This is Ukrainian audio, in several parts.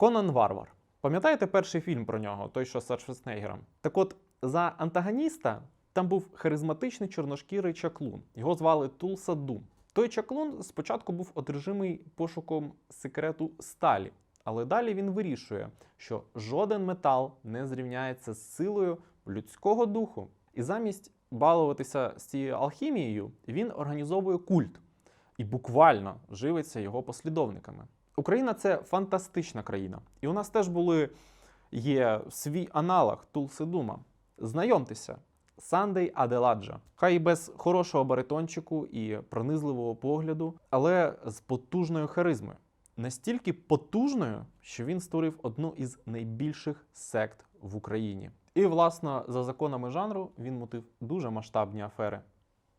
Конан Варвар. Пам'ятаєте перший фільм про нього, той, що з Шварценеггером? Так от, за антагоніста там був харизматичний чорношкірий чаклун. Його звали Тулса Дум. Той чаклун спочатку був одержимий пошуком секрету сталі, але далі він вирішує, що жоден метал не зрівняється з силою людського духу. І замість балуватися з цією алхімією, він організовує культ і буквально живиться його послідовниками. Україна це фантастична країна, і у нас теж були є свій аналог Тулси Дума. Знайомтеся, Сандей Аделаджа. Хай і без хорошого баритончику і пронизливого погляду, але з потужною харизмою. Настільки потужною, що він створив одну із найбільших сект в Україні. І, власне, за законами жанру він мутив дуже масштабні афери.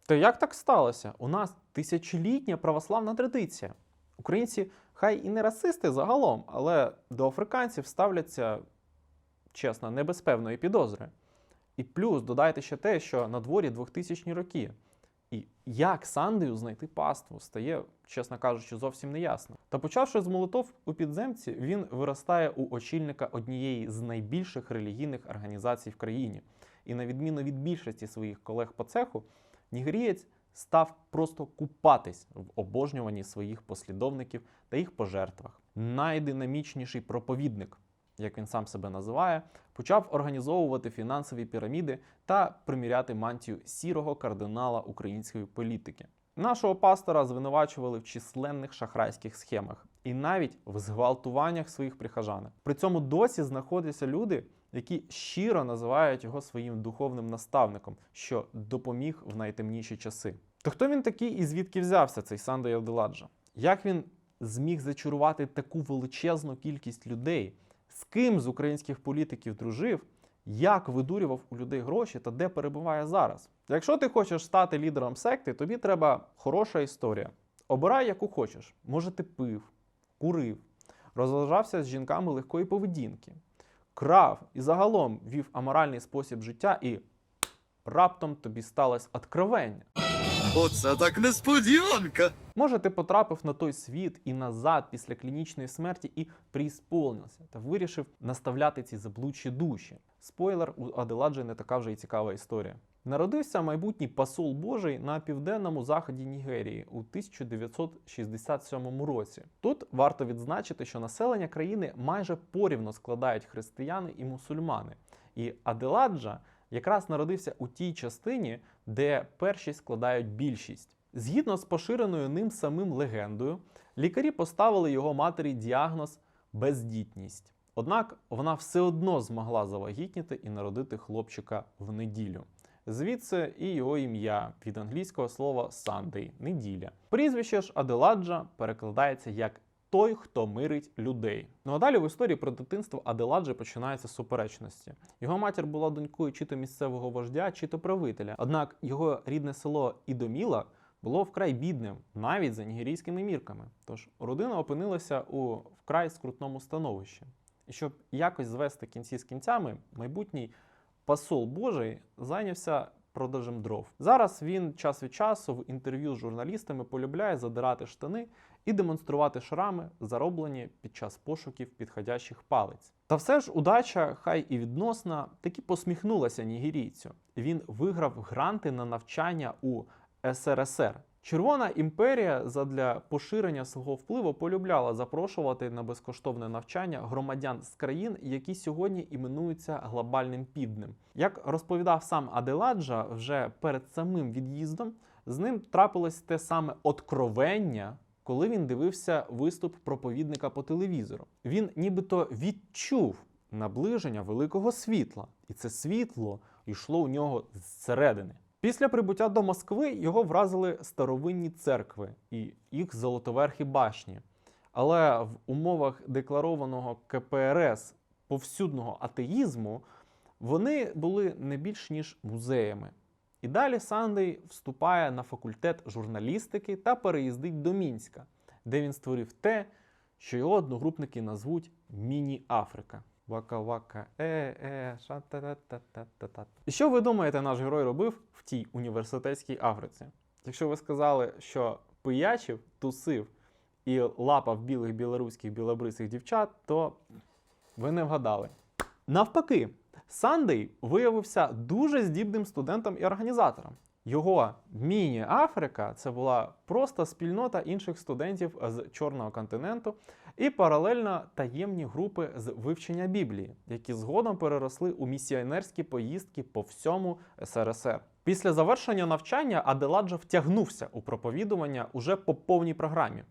То як так сталося? У нас тисячолітня православна традиція. Українці хай і не расисти загалом, але до африканців ставляться, чесно, не без певної підозри. І плюс додайте ще те, що на дворі 2000 роки. І як Сандею знайти паству, стає, чесно кажучи, зовсім неясно. Та почавши з молитов у підземці, він виростає у очільника однієї з найбільших релігійних організацій в країні. І на відміну від більшості своїх колег по цеху, нігерієць став просто купатись в обожнюванні своїх послідовників та їх пожертвах. Найдинамічніший проповідник, як він сам себе називає, почав організовувати фінансові піраміди та приміряти мантію сірого кардинала української політики. Нашого пастора звинувачували в численних шахрайських схемах і навіть в зґвалтуваннях своїх прихожанок. При цьому досі знаходяться люди, які щиро називають його своїм духовним наставником, що допоміг в найтемніші часи. То хто він такий і звідки взявся цей Сандо Авделаджа? Як він зміг зачарувати таку величезну кількість людей? З ким з українських політиків дружив, як видурював у людей гроші та де перебуває зараз. Якщо ти хочеш стати лідером секти, тобі треба хороша історія. Обирай, яку хочеш. Може, ти пив, курив, розважався з жінками легкої поведінки, крав і загалом вів аморальний спосіб життя, і раптом тобі сталося откровення. Оце так несподіванка. Може, ти потрапив на той світ і назад після клінічної смерті і приісполнився та вирішив наставляти ці заблудші душі. Спойлер, у Аделаджі не така вже й цікава історія. Народився майбутній посол Божий на південному заході Нігерії у 1967 році. Тут варто відзначити, що населення країни майже порівно складають християни і мусульмани. І Аделаджа якраз народився у тій частині, де перші складають більшість. Згідно з поширеною ним самим легендою, лікарі поставили його матері діагноз бездітність. Однак вона все одно змогла завагітніти і народити хлопчика в неділю. Звідси і його ім'я від англійського слова Sunday – неділя. Прізвище ж Аделаджа перекладається як той, хто мирить людей. Ну а далі в історії про дитинство Аделаджі починаються суперечності. Його матір була донькою чи то місцевого вождя, чи то правителя. Однак його рідне село Ідоміла було вкрай бідним, навіть за нігерійськими мірками. Тож родина опинилася у вкрай скрутному становищі. І щоб якось звести кінці з кінцями, майбутній посол Божий зайнявся продажем дров. Зараз він час від часу в інтерв'ю з журналістами полюбляє задирати штани і демонструвати шрами, зароблені під час пошуків підходящих палиць. Та все ж удача, хай і відносна, таки посміхнулася нігерійцю. Він виграв гранти на навчання у СРСР. Червона імперія задля поширення свого впливу полюбляла запрошувати на безкоштовне навчання громадян з країн, які сьогодні іменуються глобальним півднем. Як розповідав сам Аделаджа, вже перед самим від'їздом з ним трапилось те саме откровення, коли він дивився виступ проповідника по телевізору. Він нібито відчув наближення великого світла, і це світло йшло у нього зсередини. Після прибуття до Москви його вразили старовинні церкви і їх золотоверхі башні. Але в умовах декларованого КПРС повсюдного атеїзму вони були не більш ніж музеями. І далі Сандей вступає на факультет журналістики та переїздить до Мінська, де він створив те, що його одногрупники назвуть Міні-Африка. Вака-вака, е-е, що ви думаєте, наш герой робив в тій університетській Африці? Якщо ви сказали, що пиячив, тусив і лапав білих білоруських білобрисих дівчат, то ви не вгадали. Навпаки, Сандей виявився дуже здібним студентом і організатором. Його міні-Африка це була просто спільнота інших студентів з Чорного континенту і паралельно таємні групи з вивчення Біблії, які згодом переросли у місіонерські поїздки по всьому СРСР. Після завершення навчання Аделаджа втягнувся у проповідування уже по повній програмі.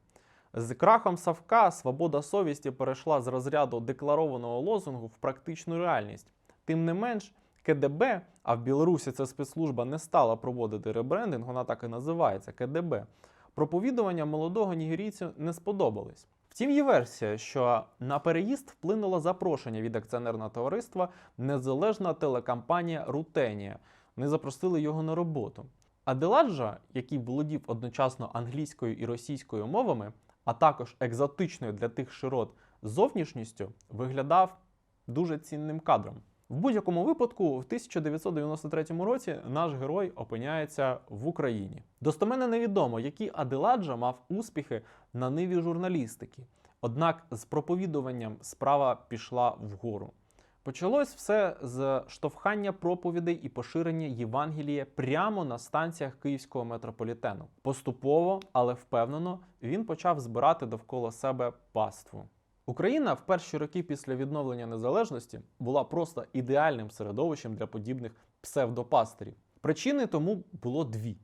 З крахом Савка свобода совісті перейшла з розряду декларованого лозунгу в практичну реальність. Тим не менш, КДБ, а в Білорусі ця спецслужба не стала проводити ребрендинг, вона так і називається КДБ. Проповідування молодого нігерійцю не сподобались. Втім, є версія, що на переїзд вплинуло запрошення від акціонерного товариства незалежна телекомпанія Рутенія. Вони запросили його на роботу. Аделаджа, який володів одночасно англійською і російською мовами, а також екзотичною для тих широт зовнішністю, виглядав дуже цінним кадром. В будь-якому випадку, в 1993 році наш герой опиняється в Україні. Достоменно невідомо, які Аделаджа мав успіхи на ниві журналістики. Однак з проповідуванням справа пішла вгору. Почалось все з штовхання проповідей і поширення Євангелія прямо на станціях київського метрополітену. Поступово, але впевнено, він почав збирати довкола себе паству. Україна в перші роки після відновлення незалежності була просто ідеальним середовищем для подібних псевдопастирів. Причини тому було дві.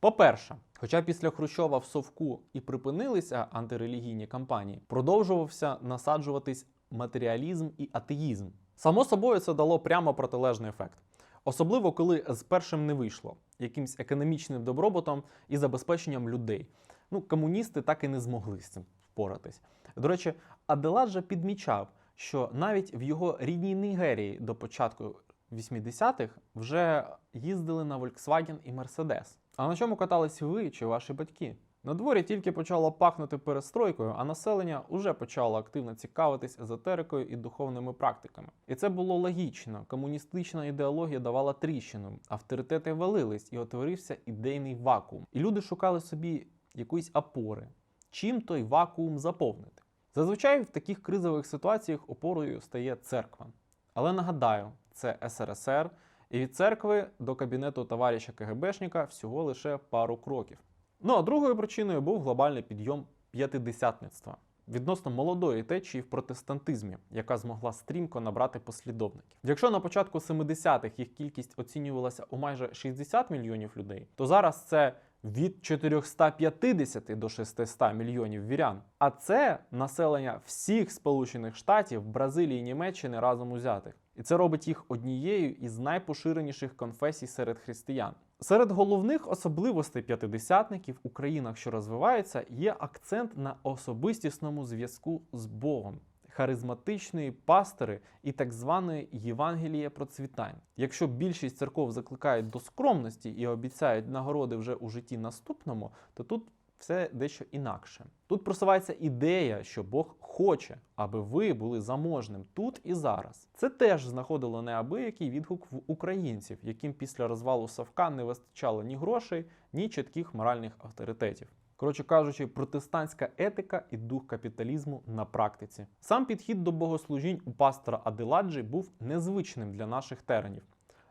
По-перше, хоча після Хрущова в Совку і припинилися антирелігійні кампанії, продовжувався насаджуватись матеріалізм і атеїзм. Само собою це дало прямо протилежний ефект. Особливо коли з першим не вийшло якимсь економічним добробутом і забезпеченням людей. Ну, комуністи так і не змогли з цим впоратись. До речі, Аделаджа підмічав, що навіть в його рідній Нігерії до початку 80-х вже їздили на Volkswagen і Mercedes. А на чому катались ви чи ваші батьки? На дворі тільки почало пахнути перестройкою, а населення уже почало активно цікавитись езотерикою і духовними практиками. І це було логічно. Комуністична ідеологія давала тріщину, авторитети валились і утворився ідейний вакуум. І люди шукали собі якоїсь опори. Чим той вакуум заповнити? Зазвичай в таких кризових ситуаціях опорою стає церква. Але нагадаю, це СРСР, і від церкви до кабінету товариша КГБшника всього лише пару кроків. Ну а другою причиною був глобальний підйом п'ятидесятництва відносно молодої течії в протестантизмі, яка змогла стрімко набрати послідовників. Якщо на початку 70-х їх кількість оцінювалася у майже 60 мільйонів людей, то зараз це від 450 до 600 мільйонів вірян. А це населення всіх Сполучених Штатів, Бразилії, Німеччини разом узятих. І це робить їх однією із найпоширеніших конфесій серед християн. Серед головних особливостей п'ятидесятників у країнах, що розвиваються, є акцент на особистісному зв'язку з Богом, харизматичної пастори і так званої Євангелія процвітань. Якщо більшість церков закликають до скромності і обіцяють нагороди вже у житті наступному, то тут все дещо інакше. Тут просувається ідея, що Бог хоче, аби ви були заможним тут і зараз. Це теж знаходило неабиякий відгук в українців, яким після розвалу Савка не вистачало ні грошей, ні чітких моральних авторитетів. Коротше кажучи, протестантська етика і дух капіталізму на практиці. Сам підхід до богослужінь у пастора Аделаджі був незвичним для наших теренів.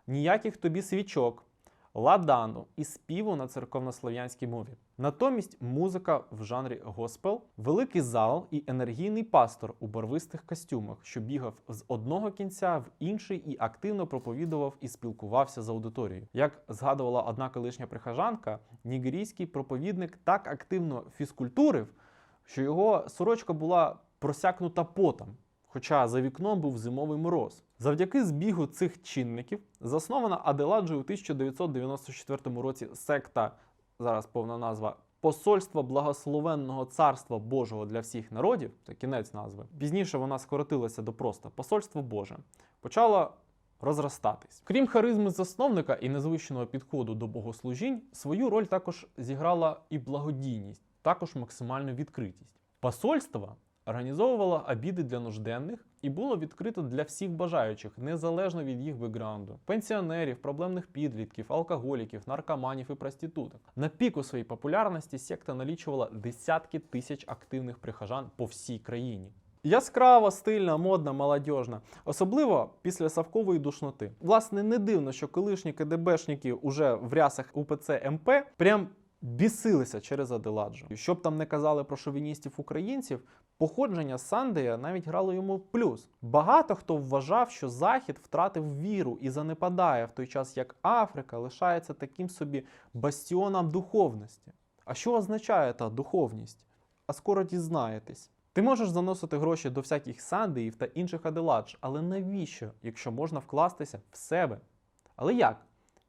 Ніяких тобі свічок, ладану і співу на церковнослов'янській мові. Натомість музика в жанрі госпел, великий зал і енергійний пастор у барвистих костюмах, що бігав з одного кінця в інший і активно проповідував і спілкувався з аудиторією. Як згадувала одна колишня прихожанка, нігерійський проповідник так активно фізкультурив, що його сорочка була просякнута потом. Хоча за вікном був зимовий мороз. Завдяки збігу цих чинників заснована Аделаджею у 1994 році секта, зараз повна назва Посольство Благословенного Царства Божого для всіх народів, це кінець назви. Пізніше вона скоротилася до просто Посольство Боже. Почала розростатись. Крім харизми засновника і незвичного підходу до богослужінь, свою роль також зіграла і благодійність, також максимальну відкритість. Посольство організовувала обіди для нужденних і було відкрито для всіх бажаючих, незалежно від їх бекграунду: пенсіонерів, проблемних підлітків, алкоголіків, наркоманів і проституток. На піку своєї популярності секта налічувала десятки тисяч активних прихожан по всій країні. Яскрава, стильна, модна, молодіжна, особливо після Савкової душноти. Власне, не дивно, що колишні КДБшники уже в рясах УПЦ МП прям бісилися через Аделаджу. Щоб там не казали про шовіністів українців, походження Сандея навіть грало йому в плюс. Багато хто вважав, що Захід втратив віру і занепадає в той час, як Африка лишається таким собі бастіоном духовності. А що означає та духовність? А скоро дізнаєтесь. Ти можеш заносити гроші до всяких сандеїв та інших аделадж, але навіщо, якщо можна вкластися в себе? Але як?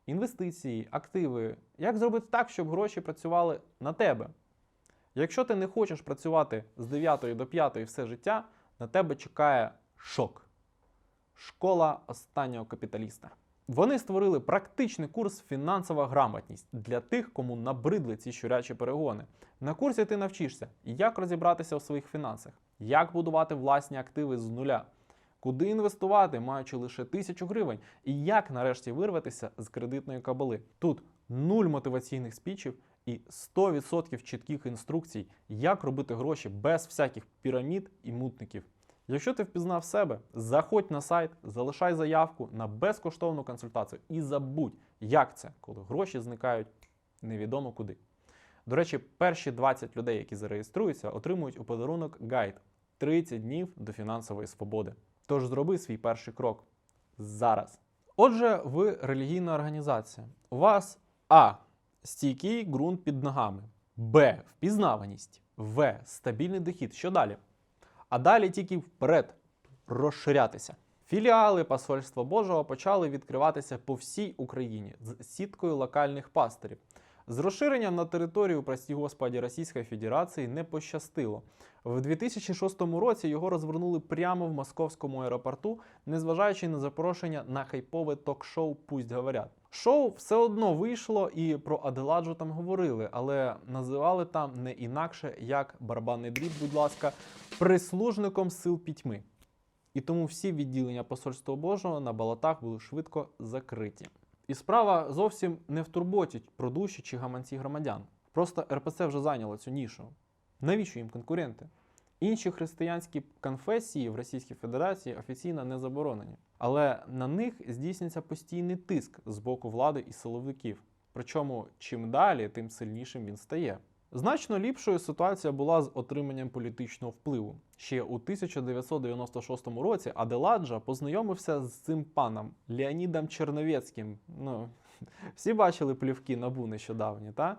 Інвестиції, активи. Як зробити так, щоб гроші працювали на тебе? Якщо ти не хочеш працювати з 9 до 5 все життя, на тебе чекає шок. Школа останнього капіталіста. Вони створили практичний курс фінансова грамотність для тих, кому набридли ці щурячі перегони. На курсі ти навчишся, як розібратися у своїх фінансах, як будувати власні активи з нуля, куди інвестувати, маючи лише тисячу гривень, і як нарешті вирватися з кредитної кабали. Тут нуль мотиваційних спічів і 100% чітких інструкцій, як робити гроші без всяких пірамід і мутників. Якщо ти впізнав себе, заходь на сайт, залишай заявку на безкоштовну консультацію і забудь, як це, коли гроші зникають невідомо куди. До речі, перші 20 людей, які зареєструються, отримують у подарунок гайд 30 днів до фінансової свободи. Тож зроби свій перший крок зараз. Отже, ви релігійна організація. У вас А. Стійкий ґрунт під ногами, Б. Впізнаваність, В. Стабільний дохід. Що далі? А далі тільки вперед розширятися. Філіали Посольства Божого почали відкриватися по всій Україні з сіткою локальних пастирів. З розширенням на територію, прості господі, Російської Федерації не пощастило. В 2006 році його розвернули прямо в московському аеропорту, незважаючи на запрошення на хайпове ток-шоу Пусть говорять. Шоу все одно вийшло і про Аделаджу там говорили, але називали там не інакше як барабанний дріб, будь ласка, прислужником сил пітьми. І тому всі відділення Посольства Божого на балатах були швидко закриті. І справа зовсім не в турботі про душі чи гаманці громадян. Просто РПЦ вже зайняло цю нішу. Навіщо їм конкуренти? Інші християнські конфесії в Російській Федерації офіційно не заборонені, але на них здійснюється постійний тиск з боку влади і силовиків. Причому чим далі, тим сильнішим він стає. Значно ліпшою ситуація була з отриманням політичного впливу. Ще у 1996 році Аделаджа познайомився з цим паном Леонідом Черновецьким. Ну, всі бачили плівки набу нещодавні, та?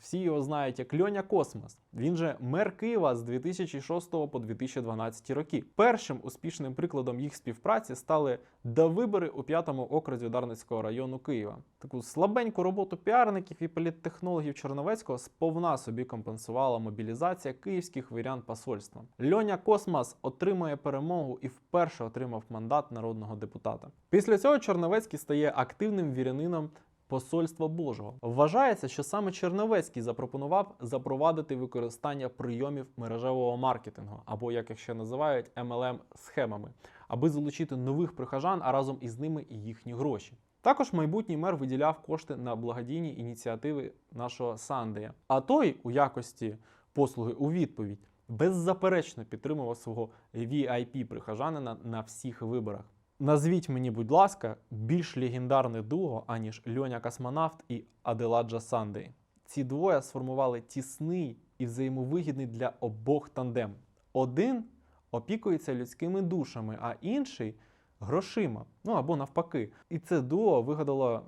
Всі його знають як Льоня Космос. Він же мер Києва з 2006 по 2012 роки. Першим успішним прикладом їх співпраці стали довибори у п'ятому окрузі Дарницького району Києва. Таку слабеньку роботу піарників і політтехнологів Черновецького сповна собі компенсувала мобілізація київських вірян посольства. Льоня Космос отримує перемогу і вперше отримав мандат народного депутата. Після цього Черновецький стає активним вірянином Посольства Божого вважається, що саме Черновецький запропонував запровадити використання прийомів мережевого маркетингу, або як їх ще називають MLM схемами, аби залучити нових прихожан, а разом із ними і їхні гроші. Також майбутній мер виділяв кошти на благодійні ініціативи нашого Сандея. А той у якості послуги у відповідь беззаперечно підтримував свого VIP прихожанина на всіх виборах. Назвіть мені, будь ласка, більш легендарне дуо, аніж Льоня Космонавт і Аделаджа Сандей. Ці двоє сформували тісний і взаємовигідний для обох тандем. Один опікується людськими душами, а інший грошима. Ну або навпаки. І це дуо вигадало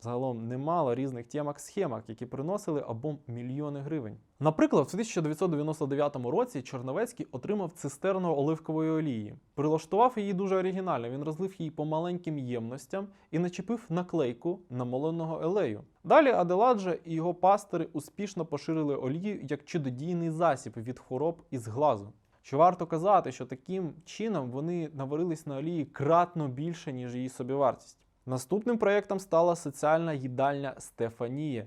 загалом немало різних темок схемах, які приносили обом мільйони гривень. Наприклад, в 1999 році Чорновецький отримав цистерну оливкової олії. Прилаштував її дуже оригінально. Він розлив її по маленьким ємностям і начепив наклейку намоленого елею. Далі Аделаджа і його пастори успішно поширили олію як чудодійний засіб від хвороб із глазу. Що варто казати, що таким чином вони наварились на олії кратно більше, ніж її собівартість. Наступним проєктом стала соціальна їдальня Стефанія.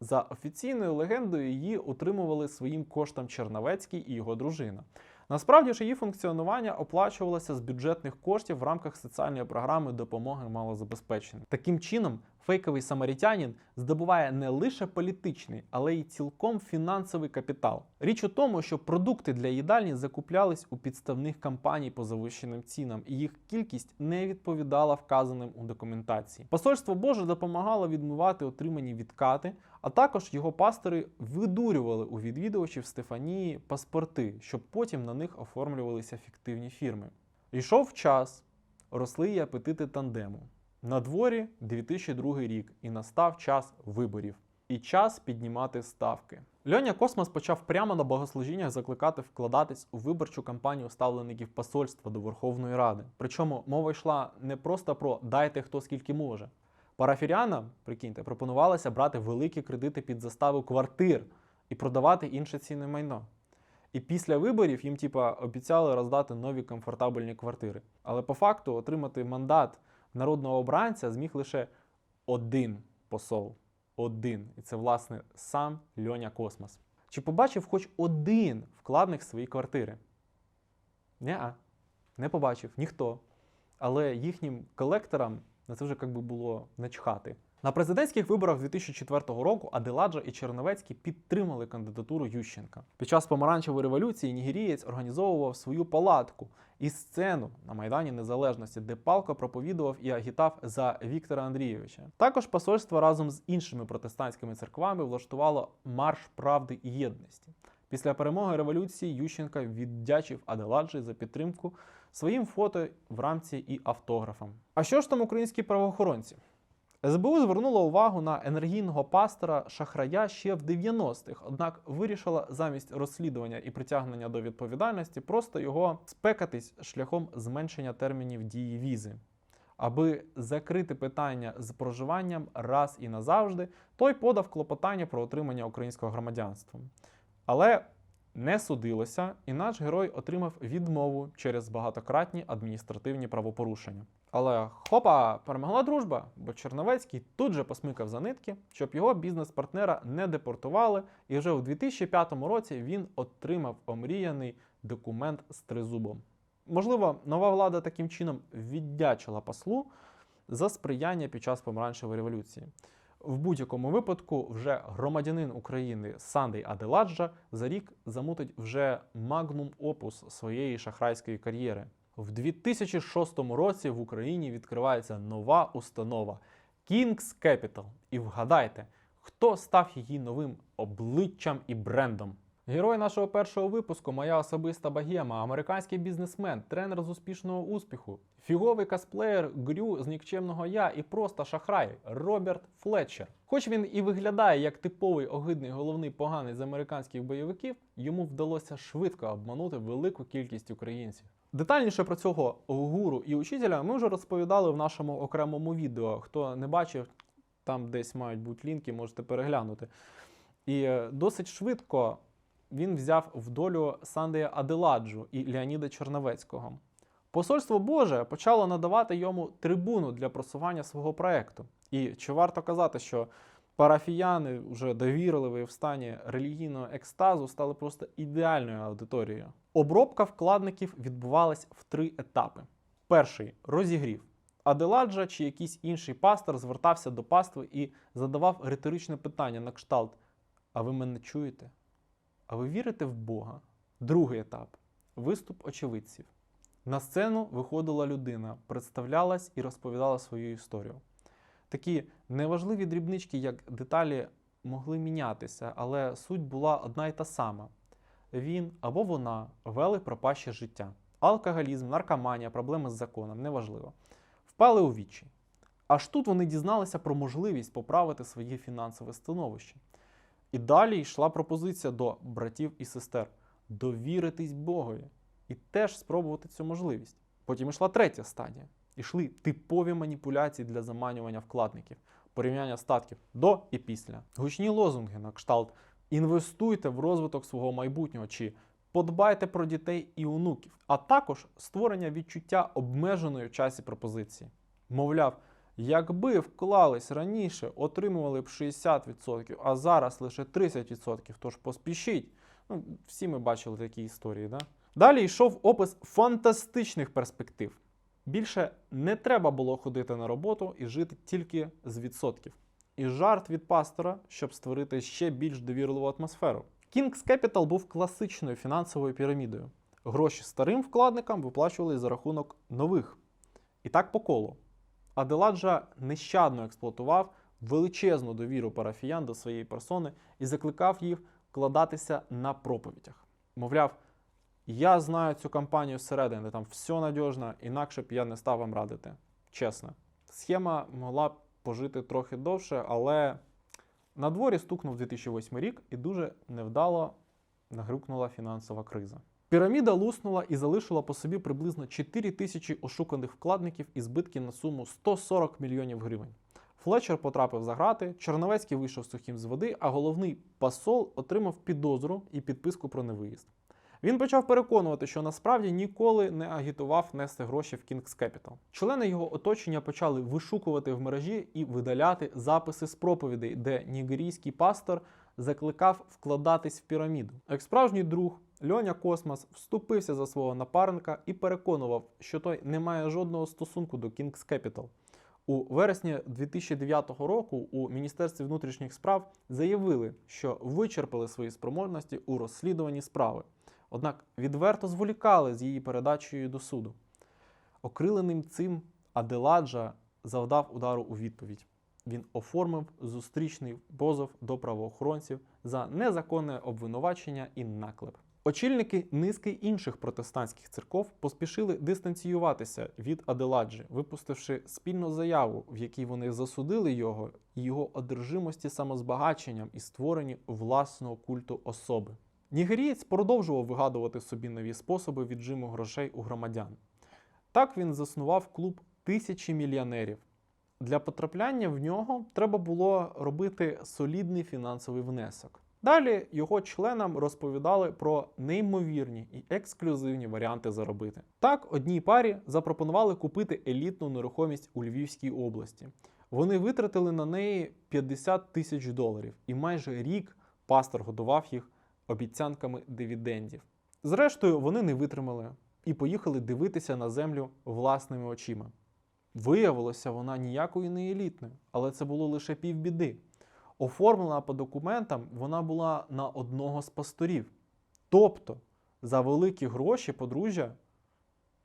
За офіційною легендою, її утримували своїм коштом Черновецький і його дружина. Насправді ж її функціонування оплачувалося з бюджетних коштів в рамках соціальної програми допомоги малозабезпеченим. Таким чином, фейковий самарітянин здобуває не лише політичний, але й цілком фінансовий капітал. Річ у тому, що продукти для їдальні закуплялись у підставних компаній по завищеним цінам, і їх кількість не відповідала вказаним у документації. Посольство Боже допомагало відмивати отримані відкати, а також його пастори видурювали у відвідувачів Стефанії паспорти, щоб потім на них оформлювалися фіктивні фірми. Йшов час, росли й апетити тандему. На дворі 2002 рік, і настав час виборів. І час піднімати ставки. Льоня Космос почав прямо на богослужіннях закликати вкладатись у виборчу кампанію ставлеників посольства до Верховної Ради. Причому мова йшла не просто про дайте хто скільки може. Парафірянам, прикиньте, пропонувалося брати великі кредити під заставу квартир і продавати інше цінне майно. І після виборів їм, типа, обіцяли роздати нові комфортабельні квартири. Але по факту отримати мандат народного обранця зміг лише один посол. Один. І це, власне, сам Льоня Космос. Чи побачив хоч один вкладник свої квартири? Неа, не побачив ніхто. Але їхнім колекторам на це вже як би було начхати. На президентських виборах 2004 року Аделаджа і Черновецький підтримали кандидатуру Ющенка. Під час помаранчевої революції нігерієць організовував свою палатку і сцену на Майдані Незалежності, де палко проповідував і агітав за Віктора Андрійовича. Також посольство разом з іншими протестантськими церквами влаштувало марш правди і єдності. Після перемоги революції Ющенка віддячив Аделаджі за підтримку своїм фото в рамці і автографом. А що ж там українські правоохоронці? СБУ звернула увагу на енергійного пастора Шахрая ще в 90-х, однак вирішила замість розслідування і притягнення до відповідальності просто його спекатись шляхом зменшення термінів дії візи. Аби закрити питання з проживанням раз і назавжди, той подав клопотання про отримання українського громадянства. Але не судилося, і наш герой отримав відмову через багатократні адміністративні правопорушення. Але хопа, перемогла дружба, бо Черновецький тут же посмикав за нитки, щоб його бізнес-партнера не депортували, і вже у 2005 році він отримав омріяний документ з тризубом. Можливо, нова влада таким чином віддячила послу за сприяння під час помаранчевої революції. В будь-якому випадку, вже громадянин України Сандей Аделаджа за рік замутить вже магнум опус своєї шахрайської кар'єри. В 2006 році в Україні відкривається нова установа King's Capital. І вгадайте, хто став її новим обличчям і брендом. Герой нашого першого випуску моя особиста багема, американський бізнесмен, тренер з успішного успіху, фіговий косплеєр грю з нікчемного я і просто шахрай Роберт Флетчер. Хоч він і виглядає як типовий огидний головний поганий з американських бойовиків, йому вдалося швидко обманути велику кількість українців. Детальніше про цього гуру і учителя ми вже розповідали в нашому окремому відео. Хто не бачив, там десь мають бути лінки, можете переглянути. І е, досить швидко він взяв в долю Сандея Аделаджу і Леоніда Черновецького. Посольство Боже почало надавати йому трибуну для просування свого проекту. І чи варто казати, що парафіяни, вже довірливі в стані релігійного екстазу, стали просто ідеальною аудиторією. Обробка вкладників відбувалась в три етапи: перший розігрів. Аделаджа чи якийсь інший пастор звертався до пастви і задавав риторичне питання на кшталт: А ви мене чуєте? А ви вірите в Бога? Другий етап виступ очевидців. На сцену виходила людина, представлялась і розповідала свою історію. Такі неважливі дрібнички, як деталі, могли мінятися, але суть була одна й та сама. Він або вона вели пропаще життя. Алкоголізм, наркоманія, проблеми з законом неважливо. Впали у вічі. Аж тут вони дізналися про можливість поправити своє фінансове становище. І далі йшла пропозиція до братів і сестер довіритись Богові і теж спробувати цю можливість. Потім йшла третя стадія. Ішли типові маніпуляції для заманювання вкладників, порівняння статків до і після. Гучні лозунги на кшталт інвестуйте в розвиток свого майбутнього чи подбайте про дітей і онуків, а також створення відчуття обмеженої в часі пропозиції. Мовляв, Якби вклались раніше, отримували б 60%, а зараз лише 30%, тож поспішіть. Ну, всі ми бачили такі історії, да? Далі йшов опис фантастичних перспектив. Більше не треба було ходити на роботу і жити тільки з відсотків. І жарт від пастора, щоб створити ще більш довірливу атмосферу. King's Capital був класичною фінансовою пірамідою. Гроші старим вкладникам виплачували за рахунок нових. І так по колу. Аделаджа нещадно експлуатував величезну довіру парафіян до своєї персони і закликав їх вкладатися на проповідях. Мовляв, я знаю цю компанію зсередини, там все надіжно, інакше б я не став вам радити. Чесно. Схема могла б пожити трохи довше, але на дворі стукнув 2008 рік і дуже невдало нагрюкнула фінансова криза. Піраміда луснула і залишила по собі приблизно 4 тисячі ошуканих вкладників і збитки на суму 140 мільйонів гривень. Флетчер потрапив за грати, Чорновецький вийшов сухим з води, а головний посол отримав підозру і підписку про невиїзд. Він почав переконувати, що насправді ніколи не агітував нести гроші в King's Capital. Члени його оточення почали вишукувати в мережі і видаляти записи з проповідей, де нігерійський пастор закликав вкладатись в піраміду. Як справжній друг, Льоня Космос вступився за свого напарника і переконував, що той не має жодного стосунку до King's Capital. У вересні 2009 року у Міністерстві внутрішніх справ заявили, що вичерпали свої спроможності у розслідуванні справи. Однак відверто зволікали з її передачею до суду. Окриленим цим Аделаджа завдав удару у відповідь. Він оформив зустрічний позов до правоохоронців за незаконне обвинувачення і наклеп. Очільники низки інших протестантських церков поспішили дистанціюватися від Аделаджі, випустивши спільну заяву, в якій вони засудили його і його одержимості самозбагаченням і створенні власного культу особи. Нігерієць продовжував вигадувати собі нові способи віджиму грошей у громадян. Так він заснував клуб тисячі мільйонерів. Для потрапляння в нього треба було робити солідний фінансовий внесок. Далі його членам розповідали про неймовірні і ексклюзивні варіанти заробити. Так, одній парі запропонували купити елітну нерухомість у Львівській області. Вони витратили на неї 50 тисяч доларів, і майже рік пастор годував їх обіцянками дивідендів. Зрештою, вони не витримали і поїхали дивитися на землю власними очима. Виявилося, вона ніякою не елітною, але це було лише півбіди. Оформлена по документам вона була на одного з пасторів. Тобто, за великі гроші подружжя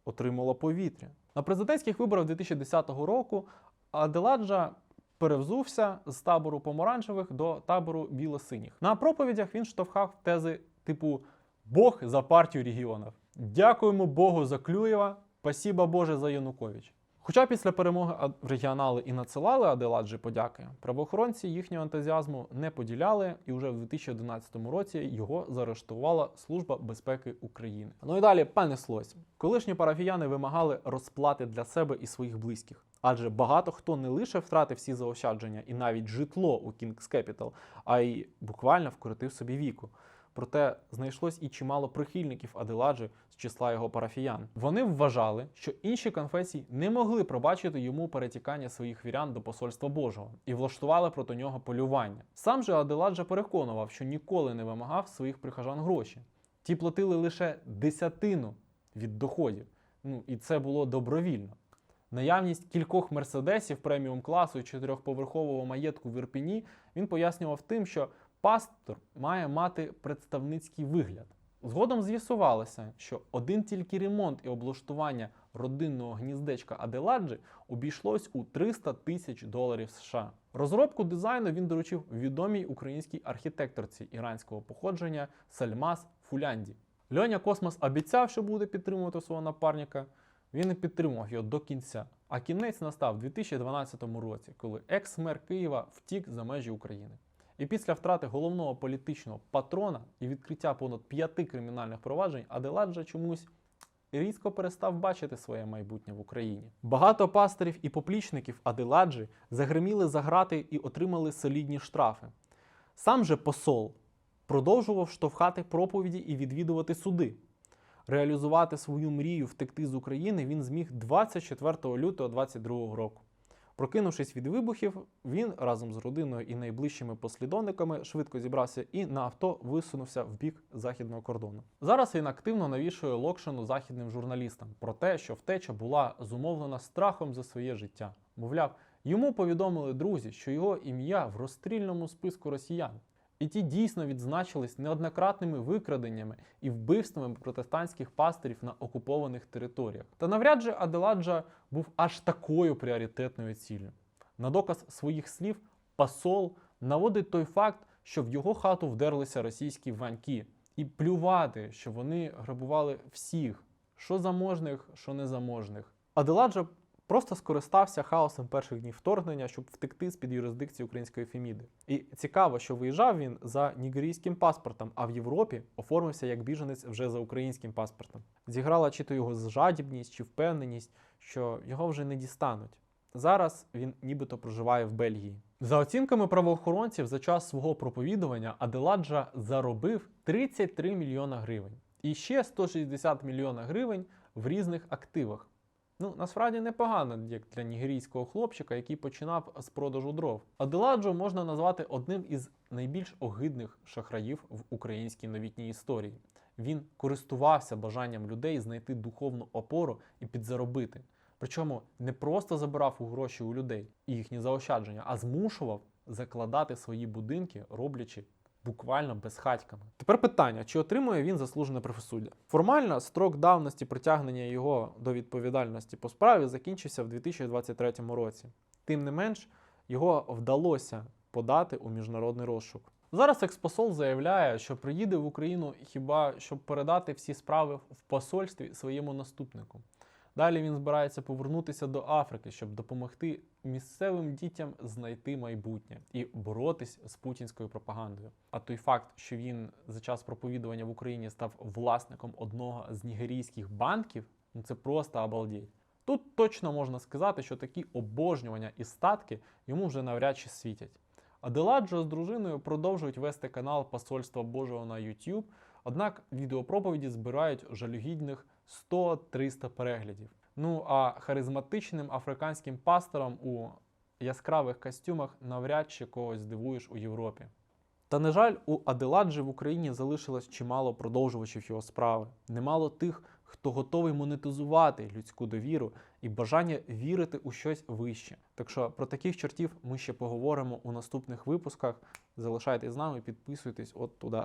отримало повітря. На президентських виборах 2010 року Аделаджа перевзувся з табору помаранчевих до табору біло-синіх. На проповідях він штовхав тези типу Бог за партію регіонів. Дякуємо Богу за Клюєва, спасіба Боже за Янукович. Хоча після перемоги ад- регіонали і надсилали Аделаджі подяки, правоохоронці їхнього ентузіазму не поділяли, і вже в 2011 році його заарештувала Служба безпеки України. Ну і далі понеслось. Колишні парафіяни вимагали розплати для себе і своїх близьких. Адже багато хто не лише втратив всі заощадження і навіть житло у King's Capital, а й буквально вкоротив собі віку. Проте знайшлось і чимало прихильників Аделаджі з числа його парафіян. Вони вважали, що інші конфесії не могли пробачити йому перетікання своїх вірян до посольства Божого і влаштували проти нього полювання. Сам же Аделаджа переконував, що ніколи не вимагав своїх прихожан гроші. Ті платили лише десятину від доходів. Ну і це було добровільно. Наявність кількох мерседесів преміум класу і чотирьохповерхового маєтку в Ірпіні він пояснював тим, що пастор має мати представницький вигляд. Згодом з'ясувалося, що один тільки ремонт і облаштування родинного гніздечка Аделаджі обійшлось у 300 тисяч доларів США. Розробку дизайну він доручив відомій українській архітекторці іранського походження Сальмас Фулянді. Льоня Космос обіцяв, що буде підтримувати свого напарника. Він і підтримував його до кінця. А кінець настав у 2012 році, коли екс-мер Києва втік за межі України. І після втрати головного політичного патрона і відкриття понад п'яти кримінальних проваджень Аделаджа чомусь різко перестав бачити своє майбутнє в Україні. Багато пасторів і поплічників Аделаджі загриміли за грати і отримали солідні штрафи. Сам же посол продовжував штовхати проповіді і відвідувати суди. Реалізувати свою мрію втекти з України він зміг 24 лютого 2022 року. Прокинувшись від вибухів, він разом з родиною і найближчими послідовниками швидко зібрався і на авто висунувся в бік західного кордону. Зараз він активно навішує локшину західним журналістам про те, що втеча була зумовлена страхом за своє життя. Мовляв, йому повідомили друзі, що його ім'я в розстрільному списку росіян. І ті дійсно відзначились неоднократними викраденнями і вбивствами протестантських пастирів на окупованих територіях. Та навряд же Аделаджа був аж такою пріоритетною ціллю. На доказ своїх слів посол наводить той факт, що в його хату вдерлися російські ваньки, і плювати, що вони грабували всіх, що заможних, що незаможних. Аделаджа просто скористався хаосом перших днів вторгнення, щоб втекти з під юрисдикції української Феміди. І цікаво, що виїжджав він за нігерійським паспортом, а в Європі оформився як біженець вже за українським паспортом. Зіграла чи то його жадібність, чи впевненість, що його вже не дістануть. Зараз він нібито проживає в Бельгії. За оцінками правоохоронців, за час свого проповідування Аделаджа заробив 33 мільйона гривень і ще 160 мільйона гривень в різних активах. Ну, насправді непогано для нігерійського хлопчика, який починав з продажу дров. Аделаджо можна назвати одним із найбільш огидних шахраїв в українській новітній історії. Він користувався бажанням людей знайти духовну опору і підзаробити. Причому не просто забирав у гроші у людей і їхні заощадження, а змушував закладати свої будинки, роблячи буквально безхатьками. Тепер питання: чи отримує він заслужене правосуддя? Формально строк давності притягнення його до відповідальності по справі закінчився в 2023 році. Тим не менш, його вдалося подати у міжнародний розшук. Зараз експосол заявляє, що приїде в Україну хіба щоб передати всі справи в посольстві своєму наступнику. Далі він збирається повернутися до Африки, щоб допомогти місцевим дітям знайти майбутнє і боротись з путінською пропагандою. А той факт, що він за час проповідування в Україні став власником одного з нігерійських банків, ну це просто обалдеть. Тут точно можна сказати, що такі обожнювання і статки йому вже навряд чи світять. Аделаджо з дружиною продовжують вести канал Посольства Божого на YouTube, однак відеопроповіді збирають жалюгідних 100-300 переглядів. Ну а харизматичним африканським пасторам у яскравих костюмах навряд чи когось здивуєш у Європі. Та на жаль, у Аделаджі в Україні залишилось чимало продовжувачів його справи, немало тих, хто готовий монетизувати людську довіру і бажання вірити у щось вище. Так що про таких чортів ми ще поговоримо у наступних випусках. Залишайтесь з нами, підписуйтесь от туди.